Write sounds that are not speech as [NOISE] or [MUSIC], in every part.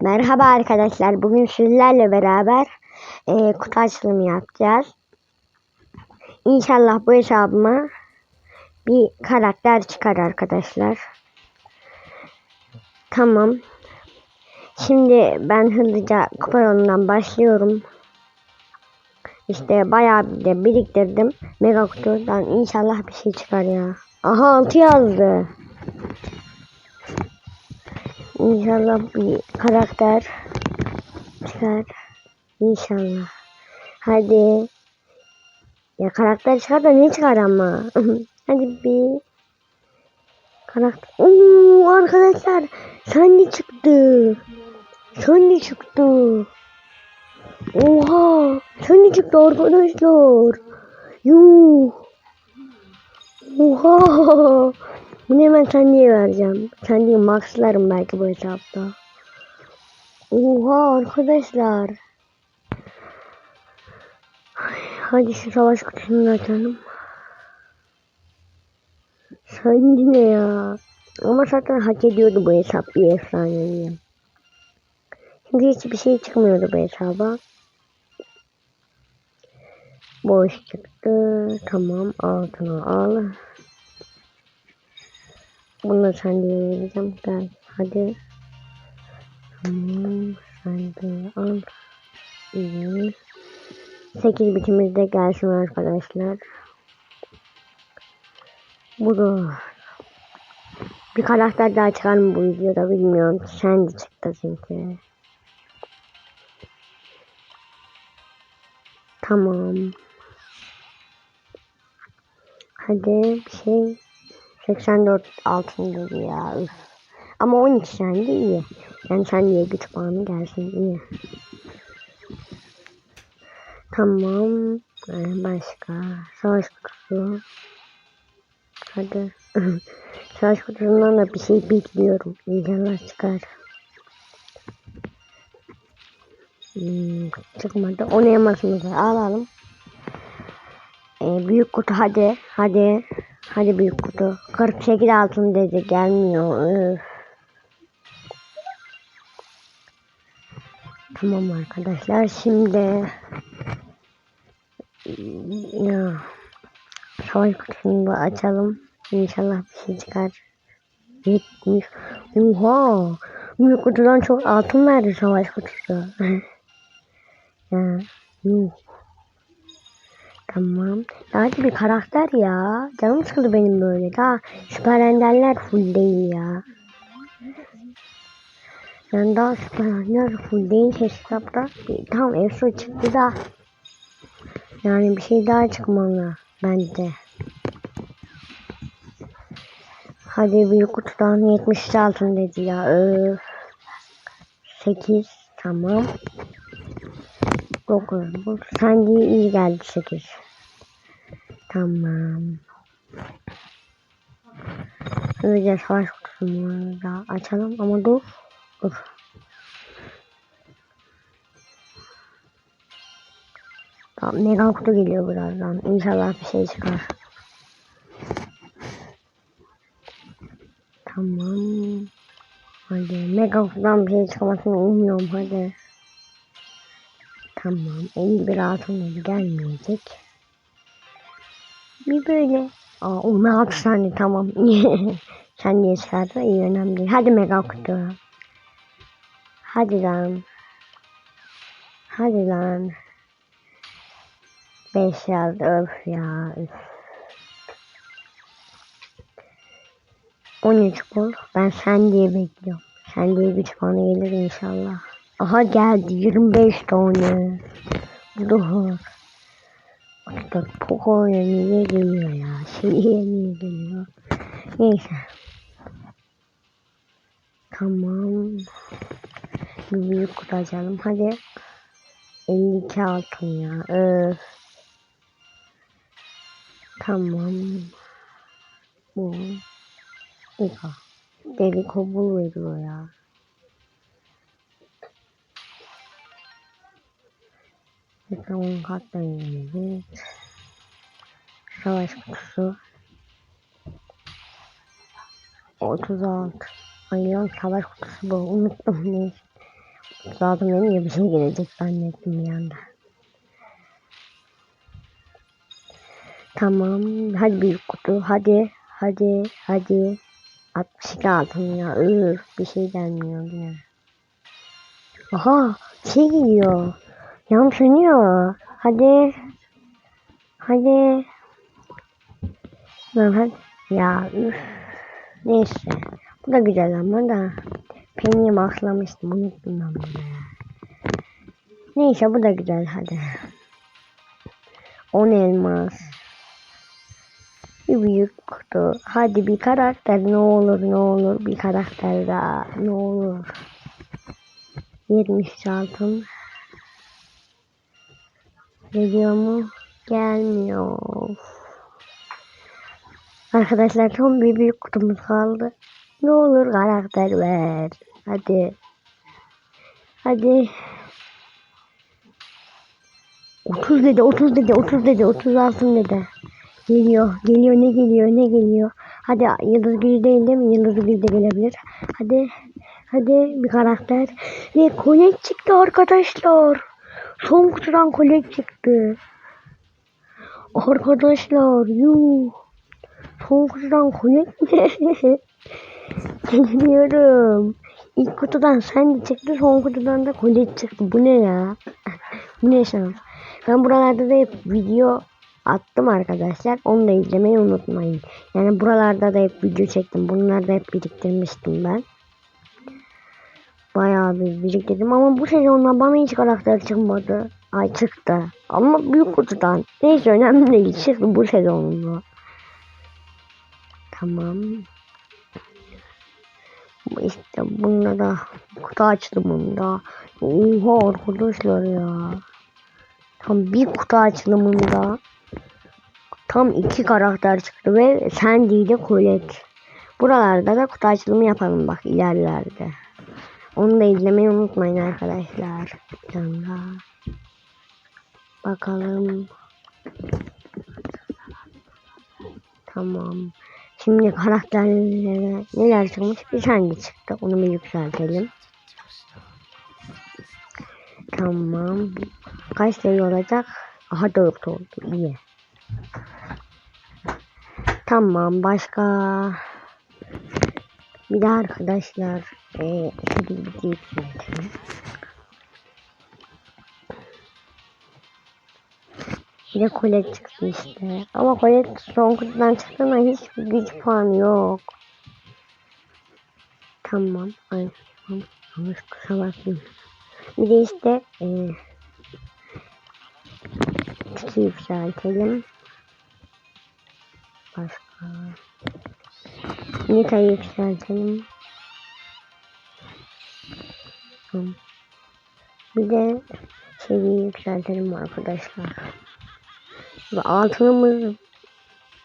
Merhaba arkadaşlar. Bugün sizlerle beraber e, kutu açılımı yapacağız. İnşallah bu hesabıma bir karakter çıkar arkadaşlar. Tamam. Şimdi ben hızlıca kupa yolundan başlıyorum. İşte bayağı bir de biriktirdim. Mega kutudan inşallah bir şey çıkar ya. Aha 6 yazdı. İnşallah bir karakter çıkar. İnşallah. Hadi. Ya karakter çıkar da ne çıkar ama? [LAUGHS] Hadi bir karakter. Oo arkadaşlar Sandy çıktı. Sandy çıktı. Oha! Sandy çıktı arkadaşlar. Yuh. Oha! Bunu hemen Sandy'ye vereceğim. Sandy'yi maxlarım belki bu hesapta. Oha arkadaşlar. Hadi şu savaş kutusunu açalım. Sandy ne ya? Ama zaten hak ediyordu bu hesap bir efsaneyi. Çünkü hiçbir şey çıkmıyordu bu hesaba. Boş çıktı. Tamam altına al. Bunu sen vereceğim. Gel hadi. Tamam sen de al. İyi. 8 bitimizde gelsin arkadaşlar. Bu da bir karakter daha çıkar mı bu videoda bilmiyorum. Sen de çıktı çünkü. Tamam. Hadi bir şey 84 altın dedi ya. Üf. Ama 12 sende iyi. Yani sen diye güç puanı gelsin iyi. Tamam. Ee, başka. Savaş kutusu. Hadi. [LAUGHS] Savaş kutusundan da bir şey bekliyorum. İnşallah çıkar. Hmm, çıkmadı. Onu yamasını alalım. Ee, büyük kutu hadi. Hadi. Hadi büyük kutu. 48 altın dedi. Gelmiyor. Üf. Tamam arkadaşlar. Şimdi ya savaş kutusunu da açalım. İnşallah bir şey çıkar. 70. Oha. Büyük kutudan çok altın verdi savaş kutusu. [LAUGHS] ya. Tamam. Hadi bir karakter ya. Canım sıkıldı benim böyle. Daha süper enderler full değil ya. Yani daha süper enderler full değil hesapta. Bir, tamam Efso çıktı da. Yani bir şey daha çıkmalı bence. Hadi büyük kutudan 70 altın dedi ya. Öf. 8 tamam. 9 bu. Sanki iyi geldi 8. Tamam. Hızlıca savaş kutusunu da açalım ama dur. Dur. Tamam mega kutu geliyor birazdan. İnşallah bir şey çıkar. Tamam. Hadi mega kutudan bir şey çıkmasını umuyorum hadi. Tamam. 51 altın gelmeyecek. Bir böyle. Aa 16 tane tamam. [LAUGHS] Sen niye çıkardı? İyi önemli değil. Hadi mega kutu. Hadi lan. Hadi lan. 5 yazdı öf ya. Üf. 13 bul. Ben sen diye bekliyorum. Sen diye güç bana gelir inşallah. Aha geldi 25 tane. Dur. Artık Poco niye geliyor ya? Şeye niye geliyor? Neyse. Tamam. Bir büyük kutu. Hadi. 52 altın ya. Öf. Tamam. Bu. Deli kobul veriyor ya. Tamam karttan yenildik. Savaş kutusu. 36. Ay lan savaş kutusu bu. Unuttum neyse. Zaten benim bir şey gelecek zannettim bir anda. Tamam. Hadi büyük kutu. Hadi. Hadi. Hadi. 62 altın ya. Üf, bir şey gelmiyor yine. Aha. Şey geliyor. Yan sönüyor. Hadi. Hadi. Lan hadi. Ya üf. Neyse. Bu da güzel ama da. Penny'i maslamıştım. Unuttum ben bunu. Neyse bu da güzel hadi. 10 elmas. Bir büyük kutu. Hadi bir karakter ne olur ne olur bir karakter daha ne olur. 70 altın. Geliyor mu? Gelmiyor. Arkadaşlar son bir büyük kutumuz kaldı. Ne olur karakter ver. Hadi. Hadi. 30 dedi, 30 dedi, 30 dedi, 30 altın dedi. Geliyor, geliyor, ne geliyor, ne geliyor. Hadi yıldız gülü değil değil mi? Yıldız gülü de gelebilir. Hadi, hadi bir karakter. Ve kolek çıktı arkadaşlar. Son kutudan kolek çıktı. Arkadaşlar, yuh. Son kutudan mi? Geliyorum. İlk kutudan sen de çıktı, son kutudan da kolek çıktı. Bu ne ya? [LAUGHS] Bu ne şans? Ben buralarda da hep video attım arkadaşlar. Onu da izlemeyi unutmayın. Yani buralarda da hep video çektim. Bunları da hep biriktirmiştim ben. Bayağı bir biriktirdim ama bu sezonda bana hiç karakter çıkmadı. Ay çıktı. Ama büyük kutudan. Neyse önemli değil. Çıktı bu sezonda. Tamam. İşte bunda da kutu açılımında. Oha arkadaşlar ya. Tam bir kutu açılımında tam iki karakter çıktı ve Sandy ile Colette. Buralarda da kutu açılımı yapalım bak ilerlerde. Onu da izlemeyi unutmayın arkadaşlar. Canla. Bakalım. Tamam. Şimdi karakterlere neler çıkmış bir tane çıktı. Onu bir yükseltelim. Tamam. Kaç sayı olacak? Aha 4 oldu. İyi. Tamam. Başka bir de arkadaşlar e, şöyle bir de kolet çıktı işte. Ama kolet son kutudan çıktı ama hiç güç puanı yok. Tamam. Ay, tamam. Yanlış kusura bakmayın. Bir de işte e, küçük yükseltelim. Başka. Nita'yı yükseltelim. Tamam. Bir de şeyi yükseltelim arkadaşlar. Ve altınımız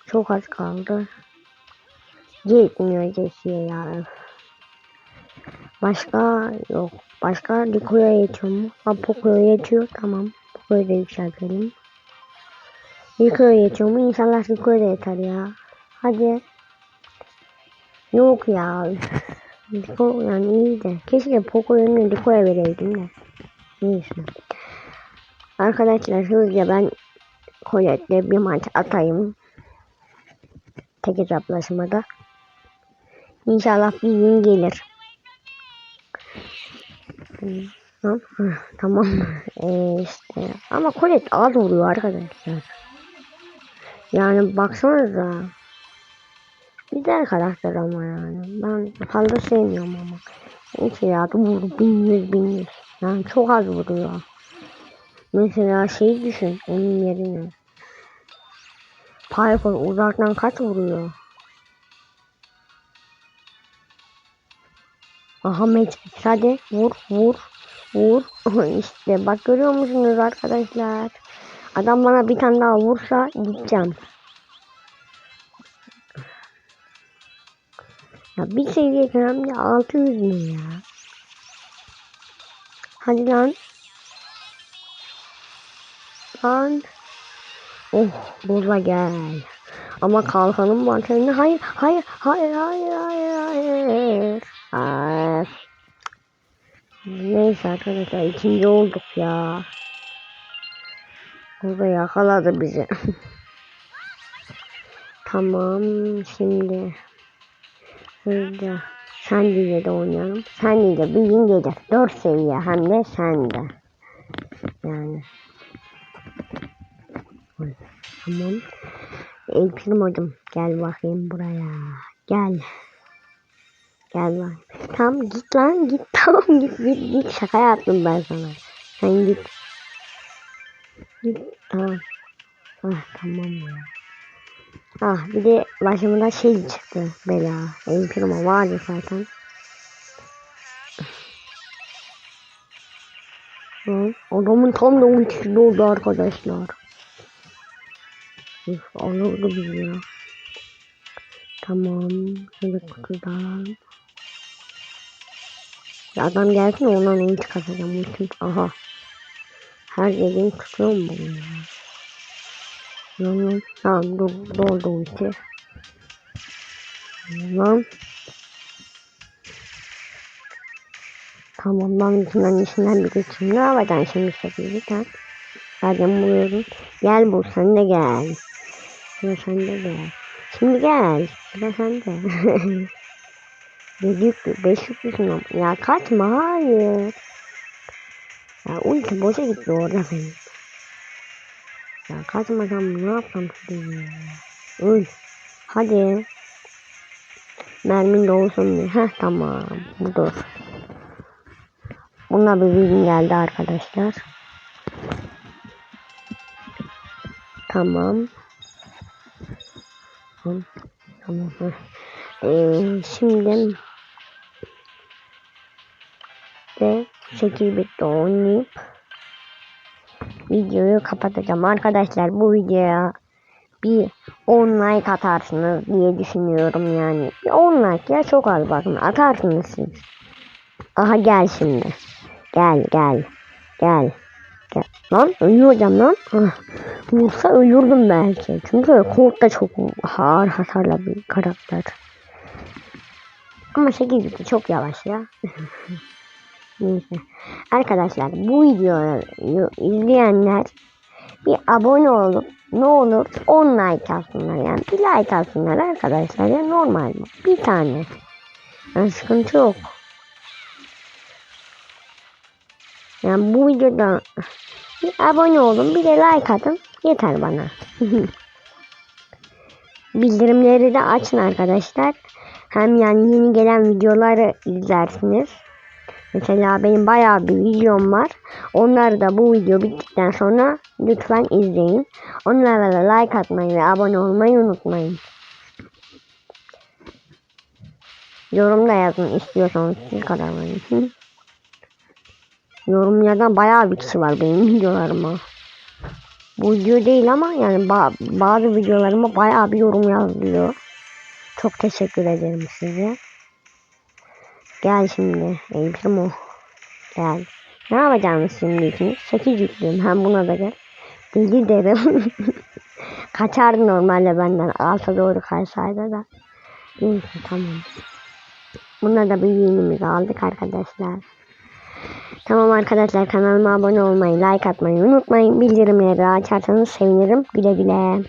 çok az kaldı. Yetmiyor geçiyor ya. Başka yok. Başka Rico'ya yetiyor mu? Ha Poco'ya yetiyor. Tamam. Poco'yu da yükseltelim. Rico'ya yetiyor mu? İnşallah Rico'ya da yeter ya. Hadi. Yok ya. Rico yani iyi de. Keşke Poco yerine Rico'ya vereydim de. Neyse. Arkadaşlar hızlıca ben Colette'le bir maç atayım. Tek hesaplaşmada. İnşallah bir gün gelir. Tamam. [LAUGHS] Ee, işte. Ama Colette az vuruyor arkadaşlar. Yani baksanıza. Güzel karakter ama yani. Ben fazla sevmiyorum ama. Neyse ya vur bin yüz bin yüz. Yani çok az vuruyor. Mesela şey düşün onun yerine. Piper uzaktan kaç vuruyor? Aha Matrix hadi vur vur vur. [LAUGHS] işte bak görüyor musunuz arkadaşlar? Adam bana bir tane daha vursa gideceğim. Ya bir seviye önemli 600 mü ya? Hadi lan. Lan. Oh boza gel. Ama kalkanım var senin. Hayır hayır hayır hayır hayır hayır. Hayır. Neyse arkadaşlar ikinci olduk ya. Burada yakaladı bizi. [LAUGHS] tamam şimdi hızlıca Sandy'yle de oynayalım. Sandy'yle bir gün gelir. 4 seviye hem de sende. Yani. Tamam. Elçin hocam gel bakayım buraya. Gel. Gel bak. Tamam git lan git [LAUGHS] tamam git git git şaka yaptım ben sana. Sen git. Git tamam. Ah tamam ya. Ah bir de başıma da şey çıktı bela. Benim firma vardı zaten. Hı, Adamın tam da ultisi doldu arkadaşlar. Üf, alırdı bizi ya. Tamam. Şöyle kutudan. Ya adam gelsin ondan ulti kasacağım. Ultim. Aha. Her dediğim tutuyor mu bunu ya? Lan Tamam dur, doldu ulti. Tamam. Tamam ben içinden içinden bir geçeyim. Ne yapacaksın şimdi şekilde sen? Zaten buluyorum. Gel bu sen de gel. Sıra sen de gel. Şimdi gel. Sıra sen de. Dedik [LAUGHS] beş yüklüsün. Ya kaçma hayır. Ya ulti boşa gitti orada benim. Ya kaçmasam ne yapsam şimdi ya. Öl. Hadi. Mermin de olsun diye. Heh tamam. Budur. Buna bir bilgi geldi arkadaşlar. Tamam. Tamam. Ee, şimdi de 8 bitti oynayıp videoyu kapatacağım. Arkadaşlar bu videoya bir 10 like atarsınız diye düşünüyorum yani. Bir 10 like ya çok az bakın atarsınız siz. Aha gel şimdi. Gel gel. Gel. Gel. Lan ölüyorum lan. Ah, Vursa ölürdüm belki. Çünkü Colt da çok ağır hasarlı bir karakter. Ama 8 bitti çok yavaş ya. [LAUGHS] Neyse. Arkadaşlar bu videoyu izleyenler bir abone olup ne olur 10 like atsınlar yani bir like atsınlar arkadaşlar ya normal bu. Bir tane. Yani sıkıntı yok. Yani bu videoda bir abone olun bir de like atın yeter bana. [LAUGHS] Bildirimleri de açın arkadaşlar. Hem yani yeni gelen videoları izlersiniz. Mesela benim bayağı bir videom var. Onları da bu video bittikten sonra lütfen izleyin. Onlara da like atmayı ve abone olmayı unutmayın. Yorumda yazın istiyorsanız siz kadar var. Yorumlardan bayağı bir kişi var benim videolarıma. Bu video değil ama yani ba- bazı videolarıma bayağı bir yorum yazılıyor. Çok teşekkür ederim size. Gel şimdi. Ey primo. Gel. Ne yapacaksınız şimdi ikiniz? 8 yüklüyüm. Hem buna da gel. Deli derim. [LAUGHS] Kaçardı normalde benden. Alta doğru kaçsaydı da. Neyse tamam. Buna da bir yenimizi aldık arkadaşlar. Tamam arkadaşlar kanalıma abone olmayı, like atmayı unutmayın. Bildirimleri açarsanız sevinirim. Güle güle.